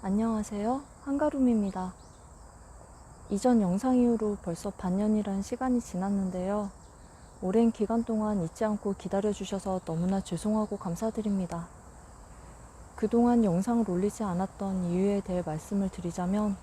안녕하세요. 한가룸입니다. 이전 영상 이후로 벌써 반년이란 시간이 지났는데요. 오랜 기간 동안 잊지 않고 기다려주셔서 너무나 죄송하고 감사드립니다. 그동안 영상을 올리지 않았던 이유에 대해 말씀을 드리자면,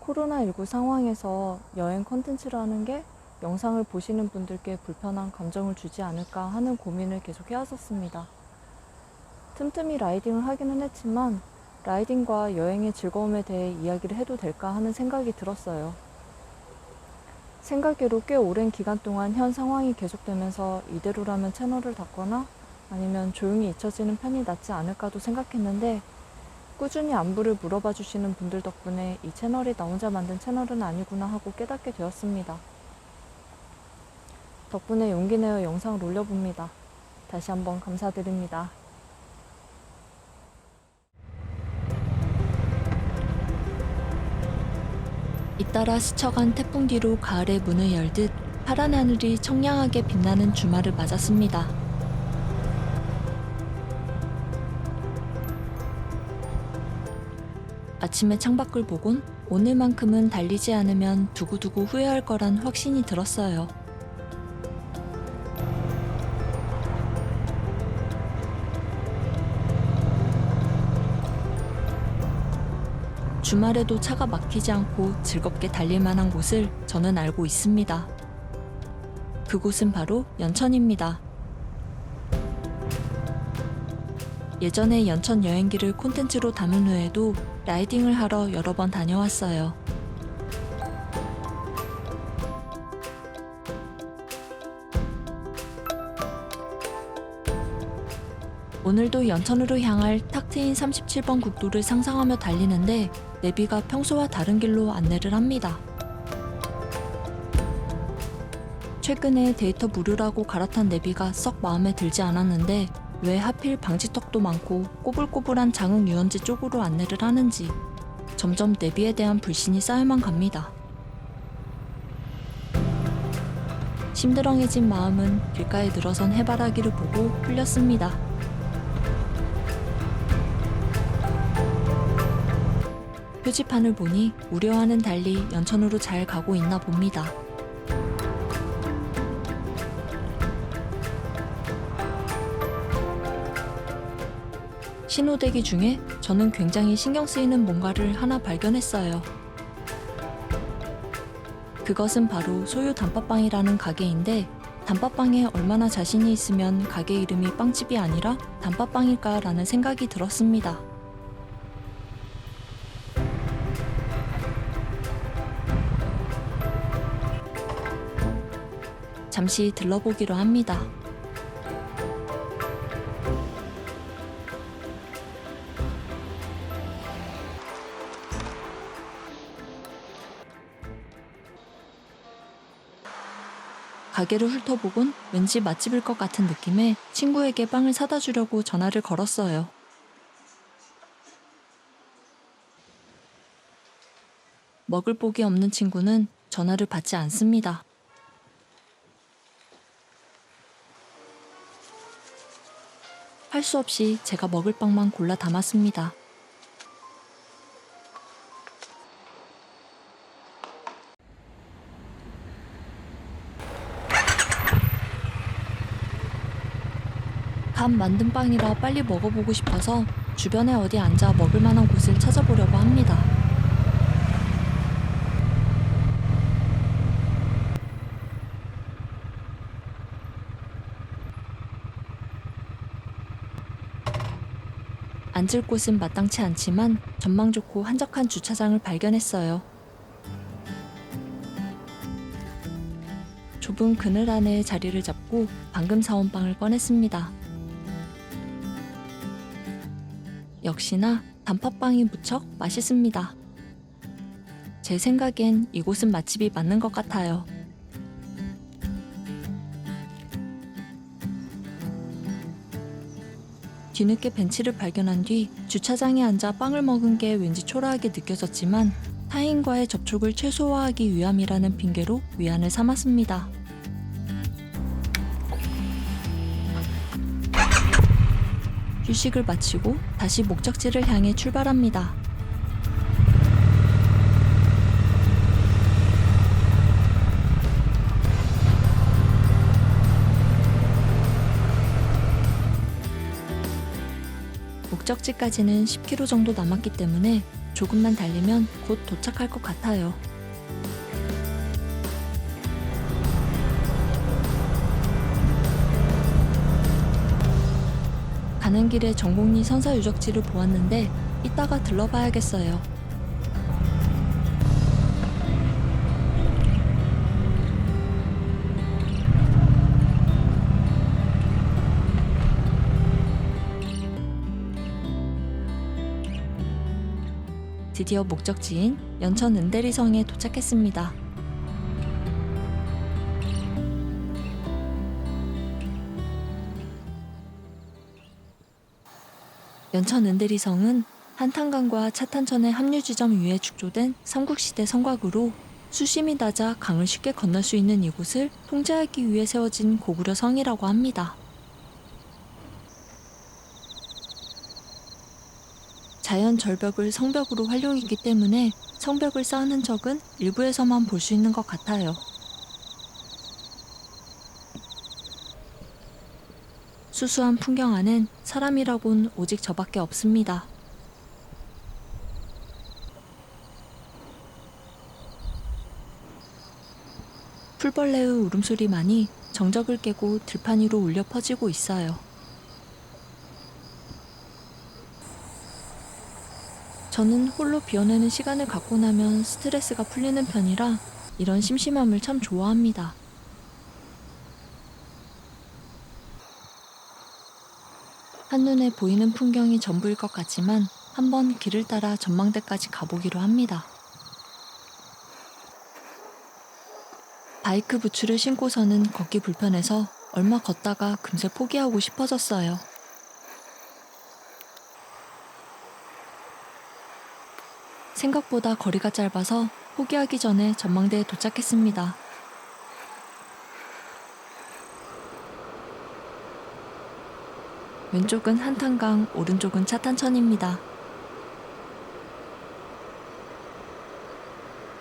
코로나19 상황에서 여행 컨텐츠라는 게 영상을 보시는 분들께 불편한 감정을 주지 않을까 하는 고민을 계속 해왔었습니다. 틈틈이 라이딩을 하기는 했지만, 라이딩과 여행의 즐거움에 대해 이야기를 해도 될까 하는 생각이 들었어요. 생각외로 꽤 오랜 기간 동안 현 상황이 계속되면서 이대로라면 채널을 닫거나 아니면 조용히 잊혀지는 편이 낫지 않을까도 생각했는데 꾸준히 안부를 물어봐 주시는 분들 덕분에 이 채널이 나 혼자 만든 채널은 아니구나 하고 깨닫게 되었습니다. 덕분에 용기 내어 영상을 올려봅니다. 다시 한번 감사드립니다. 잇따라 스쳐간 태풍 뒤로 가을의 문을 열듯 파란 하늘이 청량하게 빛나는 주말을 맞았습니다. 아침에 창밖을 보곤 오늘만큼은 달리지 않으면 두고두고 후회할 거란 확신이 들었어요. 주말에도 차가 막히지 않고 즐겁게 달릴 만한 곳을 저는 알고 있습니다. 그곳은 바로 연천입니다. 예전에 연천 여행기를 콘텐츠로 담은 후에도 라이딩을 하러 여러 번 다녀왔어요. 오늘도 연천으로 향할 탁 트인 37번 국도를 상상하며 달리는데 내비가 평소와 다른 길로 안내를 합니다. 최근에 데이터 무료라고 갈아탄 내비가 썩 마음에 들지 않았는데 왜 하필 방지턱도 많고 꼬불꼬불한 장흥 유원지 쪽으로 안내를 하는지 점점 내비에 대한 불신이 쌓여만 갑니다. 심드렁해진 마음은 길가에 늘어선 해바라기를 보고 풀렸습니다. 표지판을 보니 우려와는 달리 연천으로 잘 가고 있나 봅니다. 신호대기 중에 저는 굉장히 신경 쓰이는 뭔가를 하나 발견했어요. 그것은 바로 소유 단팥빵이라는 가게인데 단팥빵에 얼마나 자신이 있으면 가게 이름이 빵집이 아니라 단팥빵일까라는 생각이 들었습니다. 잠시 들러보기로 합니다. 가게를 훑어보곤 왠지 맛집일 것 같은 느낌에 친구에게 빵을 사다 주려고 전화를 걸었어요. 먹을 복이 없는 친구는 전화를 받지 않습니다. 수 없이 제가 먹을 빵만 골라 담았습니다. 갓 만든 빵이라 빨리 먹어보고 싶어서 주변에 어디 앉아 먹을 만한 곳을 찾아보려고 합니다. 앉을 곳은 마땅치 않지만 전망 좋고 한적한 주차장을 발견했어요. 좁은 그늘 안에 자리를 잡고 방금 사온 빵을 꺼냈습니다. 역시나 단팥빵이 무척 맛있습니다. 제 생각엔 이곳은 맛집이 맞는 것 같아요. 뒤늦게 벤치를 발견한 뒤 주차장에 앉아 빵을 먹은 게 왠지 초라하게 느껴졌지만 타인과의 접촉을 최소화하기 위함이라는 핑계로 위안을 삼았습니다. 휴식을 마치고 다시 목적지를 향해 출발합니다. 목적지까지는 10km 정도 남았기 때문에 조금만 달리면 곧 도착할 것 같아요. 가는 길에 정곡리 선사 유적지를 보았는데 이따가 들러봐야겠어요. 드디어 목적지인 연천 은대리성에 도착했습니다. 연천 은대리성은 한탄강과 차탄천의 합류 지점 위에 축조된 삼국시대 성곽으로 수심이 낮아 강을 쉽게 건널 수 있는 이곳을 통제하기 위해 세워진 고구려 성이라고 합니다. 자연 절벽을 성벽으로 활용했기 때문에 성벽을 쌓은 흔적은 일부에서만 볼 수 있는 것 같아요. 수수한 풍경 안엔 사람이라곤 오직 저밖에 없습니다. 풀벌레의 울음소리만이 정적을 깨고 들판 위로 울려 퍼지고 있어요. 저는 홀로 비워내는 시간을 갖고 나면 스트레스가 풀리는 편이라 이런 심심함을 참 좋아합니다. 한눈에 보이는 풍경이 전부일 것 같지만 한번 길을 따라 전망대까지 가보기로 합니다. 바이크 부츠를 신고서는 걷기 불편해서 얼마 걷다가 금세 포기하고 싶어졌어요. 생각보다 거리가 짧아서 포기하기 전에 전망대에 도착했습니다. 왼쪽은 한탄강, 오른쪽은 차탄천입니다.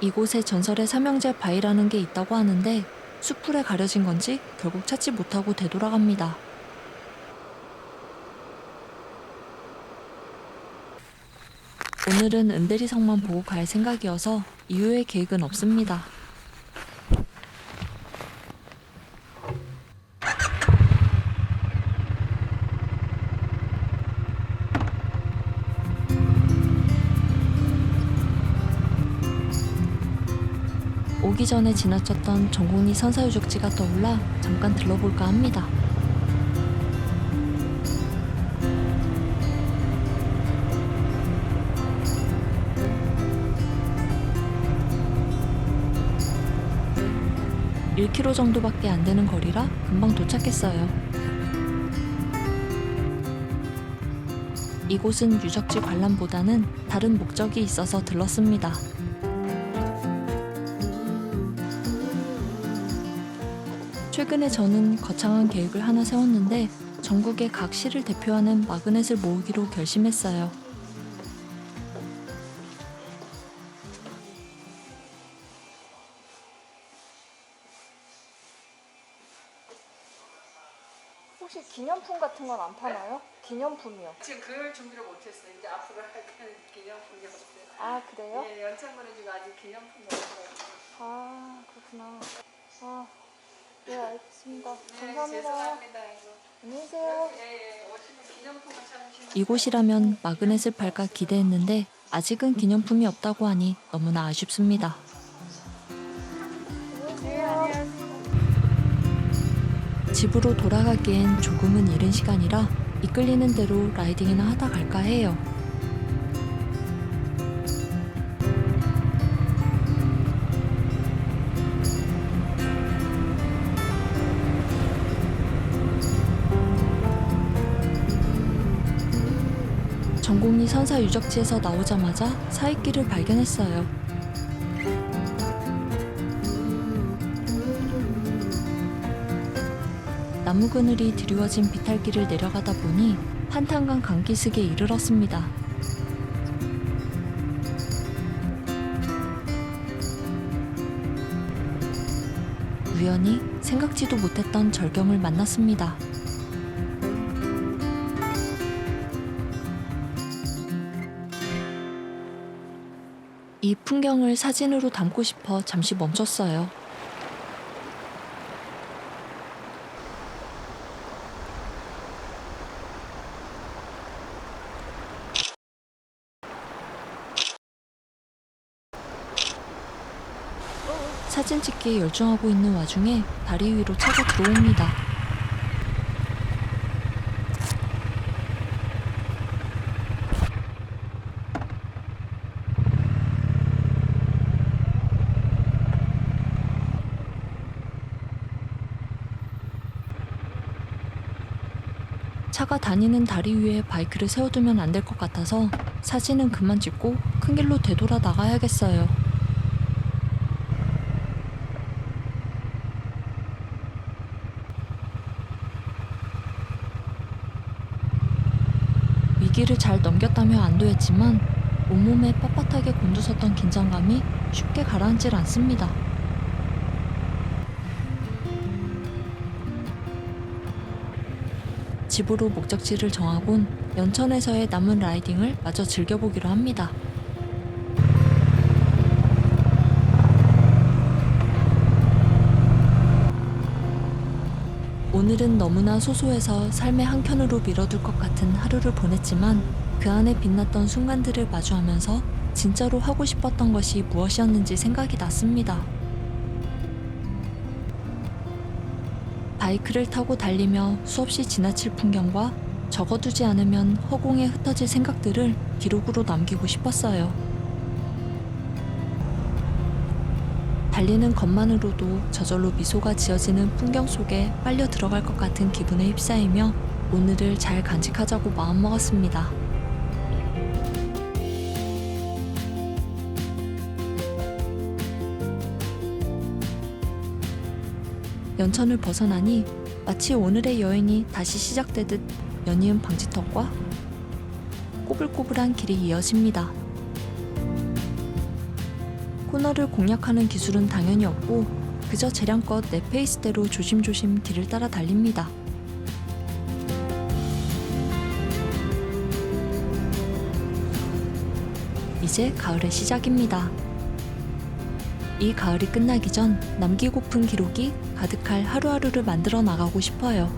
이곳에 전설의 삼형제 바위라는 게 있다고 하는데 숲풀에 가려진 건지 결국 찾지 못하고 되돌아갑니다. 오늘은 은대리 성만 보고 갈 생각이어서 이후의 계획은 없습니다. 오기 전에 지나쳤던 전곡리 선사유적지가 떠올라 잠깐 들러볼까 합니다. (1km) 정도밖에 안 되는 거리라 금방 도착했어요. 이곳은 유적지 관람보다는 다른 목적이 있어서 들렀습니다. 최근에 저는 거창한 계획을 하나 세웠는데 전국의 각 시를 대표하는 마그넷을 모으기로 결심했어요. 혹시 기념품 같은 건 안 파나요? 기념품이요. 지금 그럴 준비를 못했어요. 이제 앞으로 할 기념품이 없어요. 아 그래요? 예, 연창군은 지금 아직 기념품이 없어요. 아 그렇구나. 아, 네 알겠습니다. 네, 감사합니다. 죄송합니다. 이거. 안녕히 계세요. 예, 예, 오시면 기념품을 찾으시면 이곳이라면 마그넷을 팔까 기대했는데 아직은 기념품이 없다고 하니 너무나 아쉽습니다. 집으로 돌아가기엔 조금은 이른 시간이라 이끌리는 대로 라이딩이나 하다 갈까 해요. 전곡리 선사 유적지에서 나오자마자 사이길을 발견했어요. 나무 그늘이 드리워진 비탈길을 내려가다 보니 한탄강 강기슭에 이르렀습니다. 우연히 생각지도 못했던 절경을 만났습니다. 이 풍경을 사진으로 담고 싶어 잠시 멈췄어요. 사진 찍기에 열중하고 있는 와중에 다리 위로 차가 들어옵니다. 차가 다니는 다리 위에 바이크를 세워두면 안 될 것 같아서 사진은 그만 찍고 큰 길로 되돌아 나가야겠어요. 위기를 잘 넘겼다며 안도했지만 온몸에 빳빳하게 곤두섰던 긴장감이 쉽게 가라앉질 않습니다. 집으로 목적지를 정하곤 연천에서의 남은 라이딩을 마저 즐겨보기로 합니다. 오늘은 너무나 소소해서 삶의 한켠으로 밀어둘 것 같은 하루를 보냈지만 그 안에 빛났던 순간들을 마주하면서 진짜로 하고 싶었던 것이 무엇이었는지 생각이 났습니다. 바이크를 타고 달리며 수없이 지나칠 풍경과 적어두지 않으면 허공에 흩어질 생각들을 기록으로 남기고 싶었어요. 달리는 것만으로도 저절로 미소가 지어지는 풍경 속에 빨려 들어갈 것 같은 기분에 휩싸이며 오늘을 잘 간직하자고 마음먹었습니다. 연천을 벗어나니 마치 오늘의 여행이 다시 시작되듯 연이은 방지턱과 꼬불꼬불한 길이 이어집니다. 코너를 공략하는 기술은 당연히 없고 그저 재량껏 내 페이스대로 조심조심 길을 따라 달립니다. 이제 가을의 시작입니다. 이 가을이 끝나기 전 남기고픈 기록이 가득할 하루하루를 만들어 나가고 싶어요.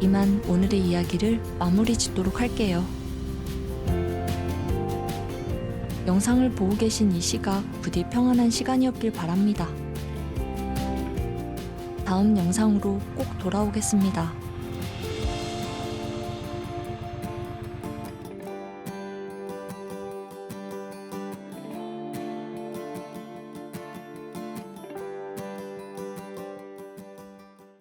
이만 오늘의 이야기를 마무리 짓도록 할게요. 영상을 보고 계신 이 시각 부디 평안한 시간이었길 바랍니다. 다음 영상으로 꼭 돌아오겠습니다.